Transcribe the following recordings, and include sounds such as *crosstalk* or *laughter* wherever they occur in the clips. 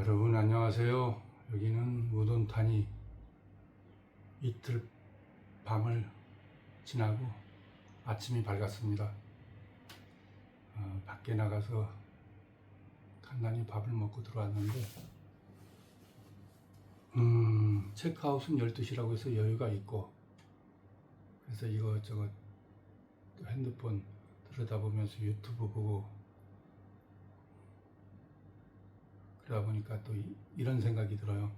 여러분 안녕하세요. 여기는 우돈탄이 이틀 밤을 지나고 아침이 밝았습니다. 어, 밖에 나가서 간단히 밥을 먹고 들어왔는데 음, 체크아웃은 12시라고 해서 여유가 있고 그래서 또 핸드폰 들여다보면서 유튜브 보고 그러다 보니까 또 이- 이런 생각이 들어요.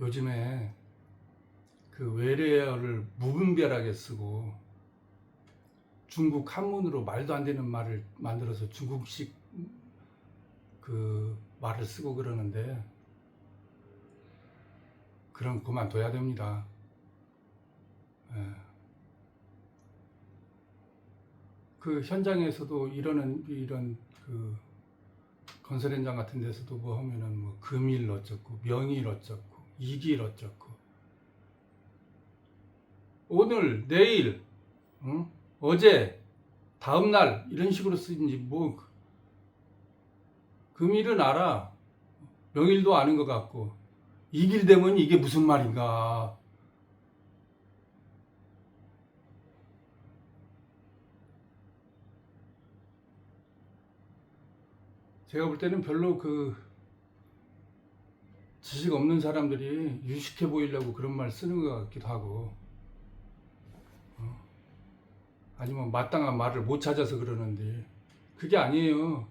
요즘에 그 외래어를 무분별하게 쓰고 중국 한문으로 말도 안 되는 말을 만들어서 중국식 그 말을 쓰고 그러는데 그럼 그만둬야 됩니다. 예. 그 현장에서도 이러는 이런 그 건설 현장 같은 데서도 뭐 하면은 뭐 금일 어쩌고 명일 어쩌고 이길 어쩌고. 오늘 내일 응? 어제 다음 날 이런 식으로 쓰는지 뭐 금일은 알아. 명일도 아는 것 같고. 이길 되면 이게 무슨 말인가 제가 볼 때는 별로 그 지식 없는 사람들이 유식해 보이려고 그런 말 쓰는 것 같기도 하고 어? 아니면 마땅한 말을 못 찾아서 그러는데 그게 아니에요.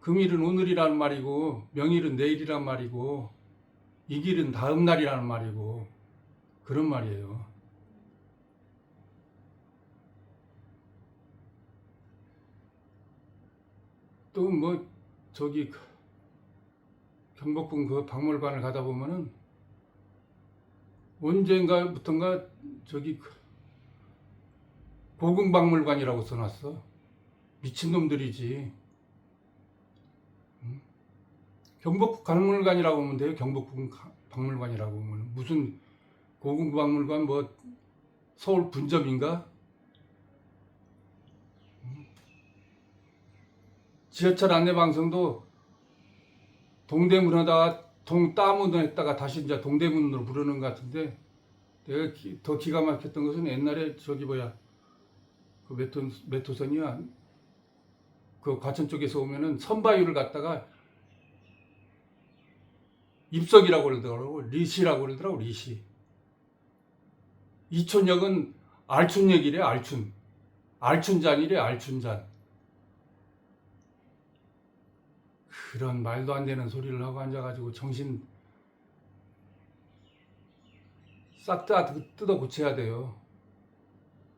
금일은 오늘이라는 말이고 명일은 내일이란 말이고 이 길은 다음 날이라는 말이고 그런 말이에요. 또 뭐 저기 그 경복궁 그 박물관을 가다 보면은 언젠가부턴가 저기 그 고궁박물관이라고 써놨어. 미친놈들이지. 응? 경복궁 박물관이라고 하면 돼요. 경복궁 가- 박물관이라고 하면 무슨 고궁박물관 뭐 서울 분점인가? 지하철 안내 방송도 동대문 하다가 동따문 했다가 다시 이제 동대문으로 부르는 것 같은데 내가 기- 더 기가 막혔던 것은 옛날에 저기 뭐야 그 메토, 메토선이야. 그 과천 쪽에서 오면은 선바위를 갖다가 입석이라고 그러더라고. 리시라고 그러더라고 리시. 이촌역은 알춘역이래 알춘 알춘잔이래 알춘잔 그런 말도 안 되는 소리를 하고 앉아가지고 정신 싹 다 뜯어 고쳐야 돼요.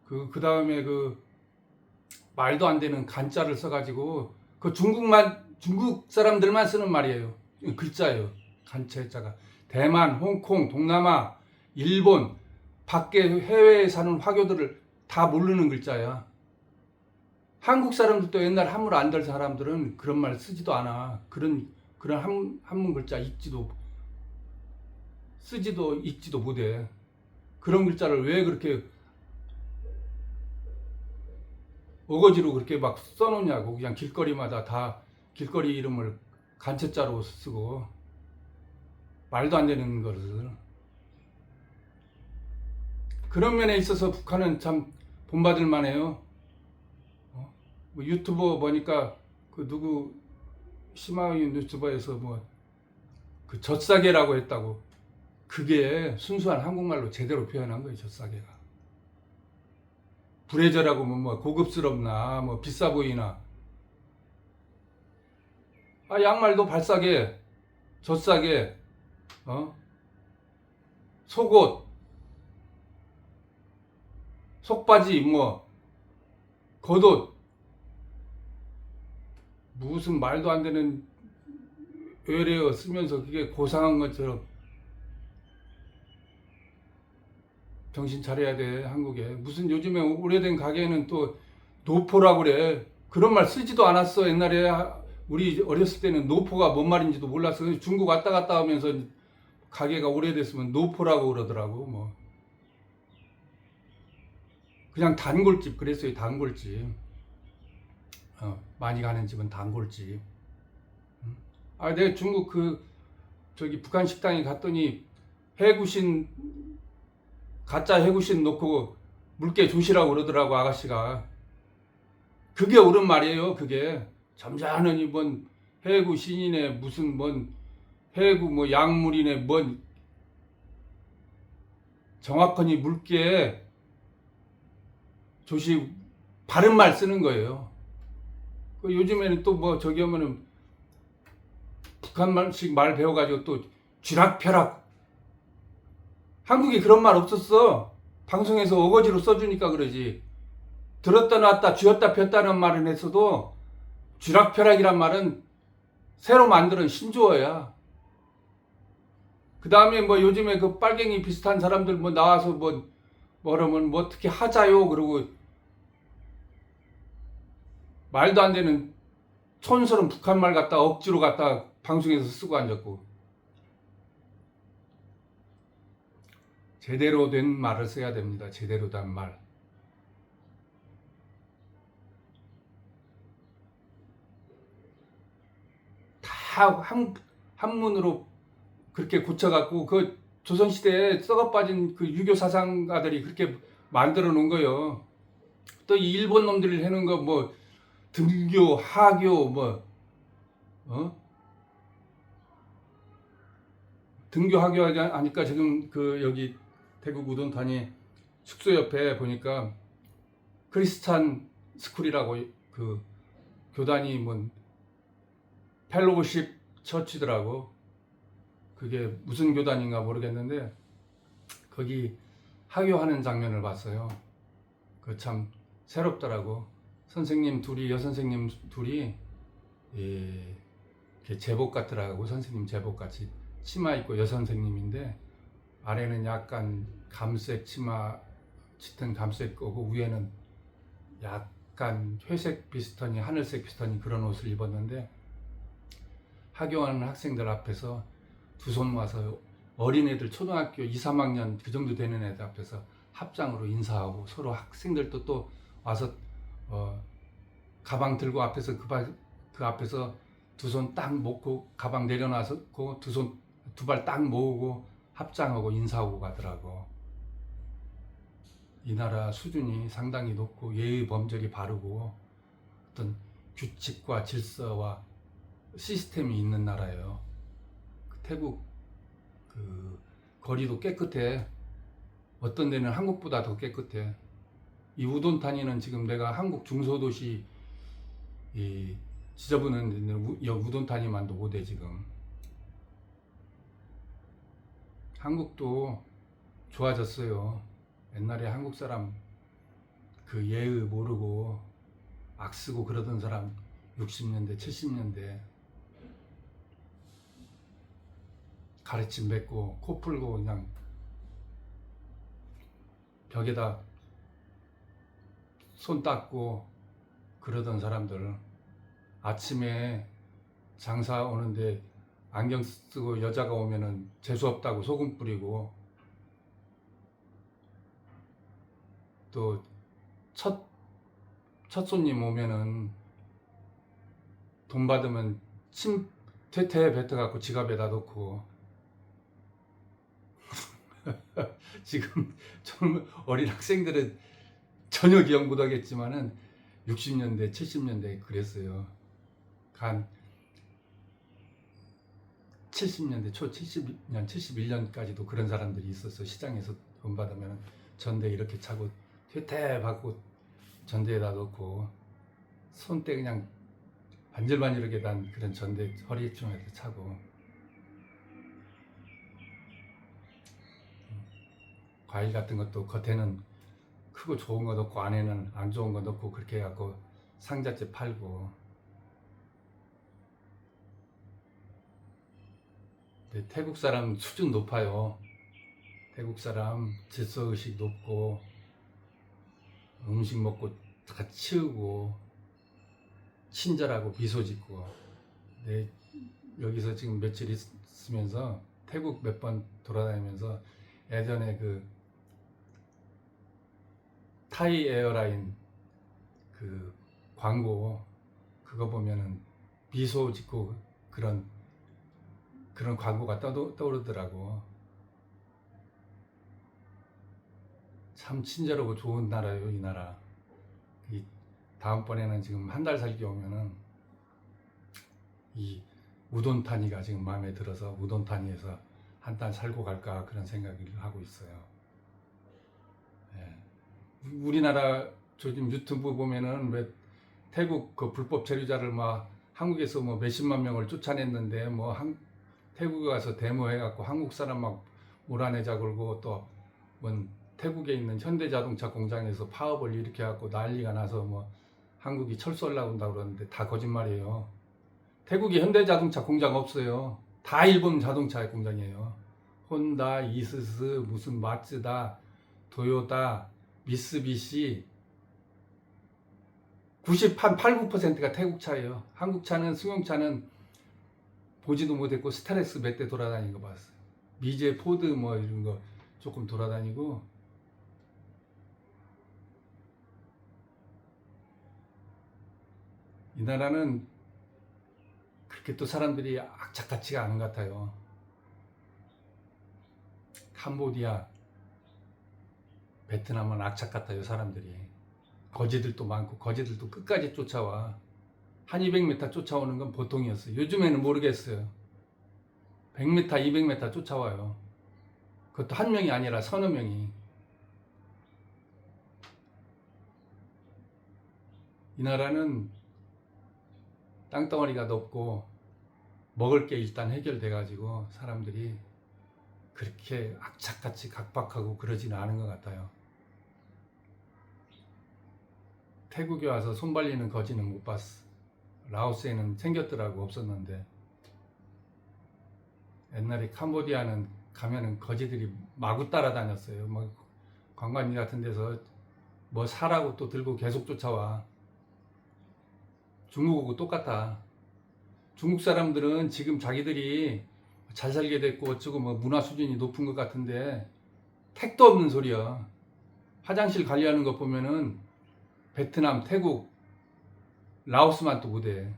그, 그 다음에 그 말도 안 되는 간자를 써가지고 그 중국만, 중국 사람들만 쓰는 말이에요. 글자예요. 간체 자가. 대만, 홍콩, 동남아, 일본, 밖에 해외에 사는 화교들을 다 모르는 글자야. 한국 사람들도 옛날 한문 안될 사람들은 그런 말 쓰지도 않아. 그런 그런 한, 한문 글자 읽지도 쓰지도 읽지도 못해. 그런 글자를 왜 그렇게 어거지로 그렇게 막 써놓냐고 그냥 길거리마다 다 길거리 이름을 간체자로 쓰고 말도 안 되는 것을 그런 면에 있어서 북한은 참 본받을 만해요. 뭐 유튜버 보니까 그 누구 시마이 유튜버에서 뭐 그 젖사계라고 했다고. 그게 순수한 한국말로 제대로 표현한 거예요 젖사계가. 불해져라고 뭐, 뭐 고급스럽나 뭐 비싸 보이나. 아 양말도 발싸게 젖사계 어? 속옷 속바지 뭐 겉옷 무슨 말도 안 되는 외래어 쓰면서 그게 고상한 것처럼 정신 차려야 돼 한국에. 무슨 요즘에 오래된 가게는 또 노포라고 그래. 그런 말 쓰지도 않았어. 옛날에 하- 우리 어렸을 때는 노포가 뭔 말인지도 몰랐어. 중국 왔다 갔다 하면서 가게가 오래됐으면 노포라고 그러더라고 뭐. 그냥 단골집 그랬어요 단골집 어, 많이 가는 집은 단골집. 음. 아, 내가 중국 그 저기 북한 식당에 갔더니 해구신 가짜 해구신 놓고 물개 조시라고 그러더라고 아가씨가. 그게 옳은 말이에요. 그게 점잖으니 뭔 해구 신이네 무슨 뭔 해구 뭐 약물이네 뭔 정확하니 물개 조시 바른 말 쓰는 거예요. 그 요즘에는 또 뭐 저기 하면은 북한 말식 말 배워가지고 또 쥐락펴락 한국에 그런 말 없었어. 방송에서 어거지로 써주니까 그러지. 들었다 놨다 쥐었다 폈다는 말은 했어도 쥐락펴락이란 말은 새로 만드는 신조어야. 그 다음에 뭐 요즘에 그 빨갱이 비슷한 사람들 뭐 나와서 뭐 뭐라면 뭐 어떻게 하자요 그러고 말도 안 되는 촌스러운 북한 말 갖다 억지로 갖다 방송에서 쓰고 앉았고 제대로 된 말을 써야 됩니다. 제대로 된 말. 다 한, 한문으로 그렇게 고쳐갖고 그 조선시대에 썩어 빠진 그 유교 사상가들이 그렇게 만들어 놓은 거예요. 또 이 일본 놈들이 해놓은 거뭐 등교, 하교, 뭐, 어? 등교, 하교 하니까 지금 그 여기 태국 우동탄이 숙소 옆에 보니까 크리스찬 스쿨이라고 그 교단이 뭔 펠로우십 처치더라고. 그게 무슨 교단인가 모르겠는데 거기 하교하는 장면을 봤어요. 그 참 새롭더라고. 선생님 둘이 여선생님 둘이 예, 이렇게 제복 같더라고. 선생님 제복 같이 치마 입고 여선생님인데 아래는 약간 감색 치마 짙은 감색 거고 위에는 약간 회색 비슷하니 하늘색 비슷하니 그런 옷을 입었는데 하교하는 학생들 앞에서 두 손 모아서 어린애들 초등학교 2, 3학년 그 정도 되는 애들 앞에서 합장으로 인사하고 서로 학생들도 또 와서 어, 가방 들고 앞에서 그, 바, 그 앞에서 두 손딱 놓고 가방 내려놔서 두 손 두 발 딱 모으고 합장하고 인사하고 가더라고. 이 나라 수준이 상당히 높고 예의 범절이 바르고 어떤 규칙과 질서와 시스템이 있는 나라예요. 그 태국 그 거리도 깨끗해. 어떤 데는 한국보다 더 깨끗해. 이 우돈타니는 지금 내가 한국 중소도시 이 지저분한 여 우돈타니만도 못해 지금. 한국도 좋아졌어요. 옛날에 한국 사람 그 예의 모르고 악 쓰고 그러던 사람 60년대, 70년대 가르침 뱉고 코 풀고 그냥 벽에다 손 닦고 그러던 사람들. 아침에 장사 오는데 안경 쓰고 여자가 오면은 재수 없다고 소금 뿌리고 또 첫 첫 손님 오면은 돈 받으면 침 퇴퇴 뱉어갖고 지갑에다 놓고 *laughs* 지금 좀 어린 학생들은 전혀 기억 못 하겠지만은 60년대 70년대 그랬어요. 간 70년대 초 70년 71년까지도 그런 사람들이 있었어 시장에서 돈 받으면 전대 이렇게 차고 퇴퇴 받고 전대에다 놓고 손때 그냥 반질반질하게 난 그런 전대 허리춤에서 차고. 과일 같은 것도 겉에는 크고 좋은 거 넣고 안에는 안 좋은 거 넣고 그렇게 해갖고 상자째 팔고 태국 사람 수준 높아요. 태국 사람 질서 의식 높고 음식 먹고 다 치우고 친절하고 미소 짓고 네, 여기서 지금 며칠 있으면서 태국 몇 번 돌아다니면서 예전에 그 타이 에어라인 그 광고 그거 보면은 미소 짓고 그런 그런 광고가 떠, 떠오르더라고. 참 친절하고 좋은 나라예요, 이 나라. 이 다음번에는 지금 한 달 살기 오면은 이 우돈타니가 지금 마음에 들어서 우돈타니에서 한 달 살고 갈까 그런 생각을 하고 있어요. 예. 우리나라 저 지금 유튜브 보면은 왜 태국 그 불법 체류자를 막 한국에서 뭐 몇십만 명을 쫓아냈는데 뭐 한, 태국에 가서 데모해갖고 한국 사람 막 몰아내자 그러고 또 뭔 태국에 있는 현대자동차 공장에서 파업을 일으켜갖고 난리가 나서 뭐 한국이 철수하려고 한다 그러는데 다 거짓말이에요. 태국에 현대자동차 공장 없어요. 다 일본 자동차 공장이에요. 혼다, 이스스, 무슨 마츠다, 도요타, 미쓰비시 98, 8, 9%가 태국 차예요. 한국 차는 승용차는 보지도 못했고 스타렉스 몇 대 돌아다니는 거 봤어요. 미제, 포드 뭐 이런 거 조금 돌아다니고 이 나라는 그렇게 또 사람들이 악착같지가 않은 것 같아요. 캄보디아, 베트남은 악착 같아요, 사람들이. 거지들도 많고, 거지들도 끝까지 쫓아와. 한 200m 쫓아오는 건 보통이었어요. 요즘에는 모르겠어요. 100m, 200m 쫓아와요. 그것도 한 명이 아니라 서너 명이. 이 나라는 땅덩어리가 높고, 먹을 게 일단 해결돼 가지고 사람들이 그렇게 악착같이 각박하고 그러지는 않은 것 같아요. 태국에 와서 손 발리는 거지는 못 봤어. 라오스에는 생겼더라고 없었는데 옛날에 캄보디아는 가면은 거지들이 마구 따라다녔어요. 뭐 관광지 같은 데서 뭐 사라고 또 들고 계속 쫓아와. 중국하고 똑같아. 중국 사람들은 지금 자기들이 잘 살게 됐고 어쩌고 뭐 문화 수준이 높은 것 같은데 택도 없는 소리야. 화장실 관리하는 것 보면은 베트남, 태국, 라오스만 또 못해.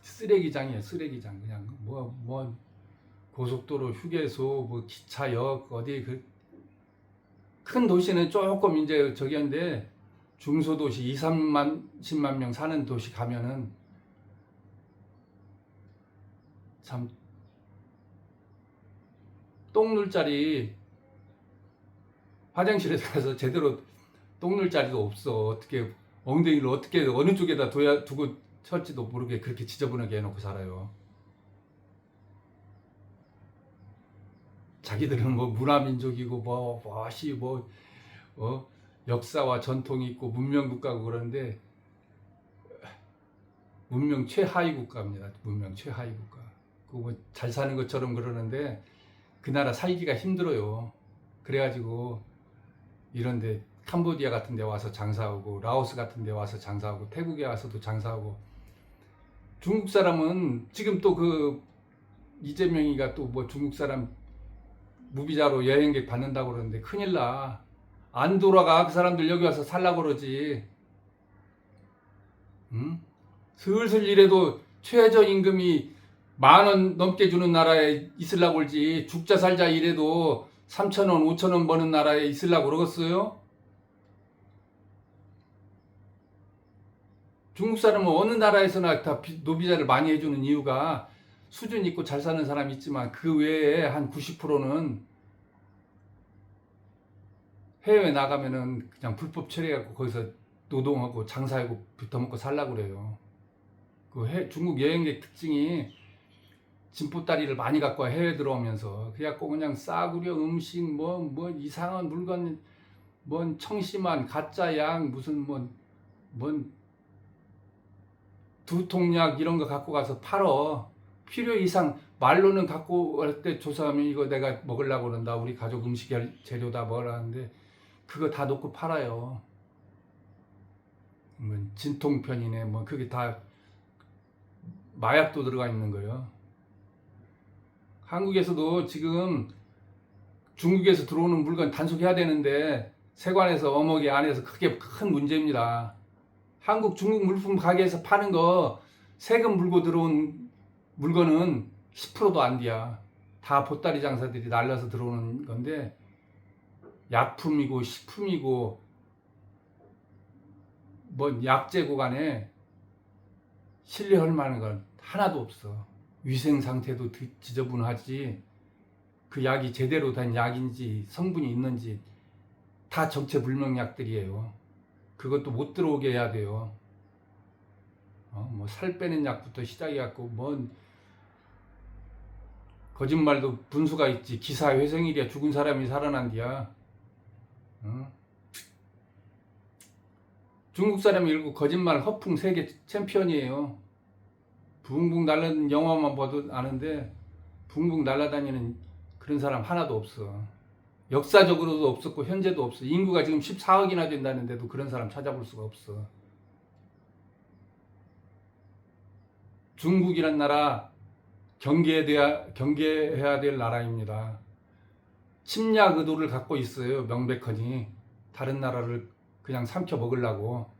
쓰레기장이에요, 쓰레기장. 그냥 뭐, 뭐, 고속도로, 휴게소, 뭐, 기차역, 어디 그, 큰 도시는 조금 이제 저기 한데, 중소도시 2, 3만, 10만 명 사는 도시 가면은 참 똥눌 자리 화장실에 가서 제대로 똥눌 자리도 없어 어떻게 엉덩이를 어떻게 어느 쪽에다 둬야 두고 찰지도 모르게 그렇게 지저분하게 해놓고 살아요. 자기들은 뭐 문화민족이고 뭐 뭐시 뭐 어? 역사와 전통이 있고 문명 국가고 그러는데 문명 최하위 국가입니다. 문명 최하위 국가. 그잘 사는 것처럼 그러는데 그 나라 살기가 힘들어요. 그래가지고 이런데 캄보디아 같은 데 와서 장사하고 라오스 같은 데 와서 장사하고 태국에 와서도 장사하고 중국 사람은 지금 또 그 이재명이가 또 뭐 중국 사람 무비자로 여행객 받는다고 그러는데 큰일 나. 안 돌아가. 그 사람들 여기 와서 살라 그러지. 응? 슬슬 이래도 최저 임금이 만 원 넘게 주는 나라에 있으려고 그러지. 죽자 살자 이래도 3천 원, 5천 원 버는 나라에 있으려고 그러겠어요? 중국 사람은 어느 나라에서나 다 비- 노비자를 많이 해주는 이유가 수준 있고 잘 사는 사람이 있지만 그 외에 한 90%는 해외에 나가면은 그냥 불법 처리해갖고 거기서 노동하고 장사하고 붙어먹고 살라고 그래요. 그 해, 중국 여행객 특징이 진보다리를 많이 갖고 와 해외 들어오면서 그래갖고 그냥 싸구려 음식 뭐뭐 이상한 물건 뭔 청심환 가짜 약 무슨 뭐뭔 두통약 이런 거 갖고 가서 팔어 필요 이상 말로는 갖고 올 때 조사하면 이거 내가 먹으려고 그런다 우리 가족 음식 재료다 뭐라는데 그거 다 놓고 팔아요. 뭐 진통편이네 뭐 그게 다 마약도 들어가 있는 거예요. 한국에서도 지금 중국에서 들어오는 물건 단속해야 되는데 세관에서 어묵이 안에서 크게 큰 문제입니다. 한국 중국 물품 가게에서 파는 거 세금 물고 들어온 물건은 10%도 안 돼야. 다 보따리 장사들이 날라서 들어오는 건데 약품이고 식품이고 뭐 약재고 간에 신뢰할 만한 건 하나도 없어. 위생 상태도 드- 지저분하지. 그 약이 제대로 된 약인지 성분이 있는지 다 정체불명 약들이에요. 그것도 못 들어오게 해야 돼요. 어, 뭐살 빼는 약부터 시작해갖고 뭔 거짓말도 분수가 있지. 기사 회생일이야 죽은 사람이 살아난디야. 어? 중국 사람이 일고 거짓말 허풍 세계 챔피언이에요. 붕붕 날라다니는 영화만 봐도 아는데 붕붕 날아다니는 그런 사람 하나도 없어. 역사적으로도 없었고 현재도 없어. 인구가 지금 14억이나 된다는데도 그런 사람 찾아볼 수가 없어. 중국이란 나라 경계해야, 경계해야 될 나라입니다. 침략 의도를 갖고 있어요. 명백하니. 다른 나라를 그냥 삼켜 먹으려고.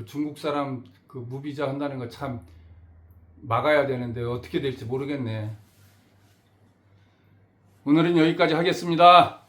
그 중국 사람 그 무비자 한다는 거 참 막아야 되는데 어떻게 될지 모르겠네. 오늘은 여기까지 하겠습니다.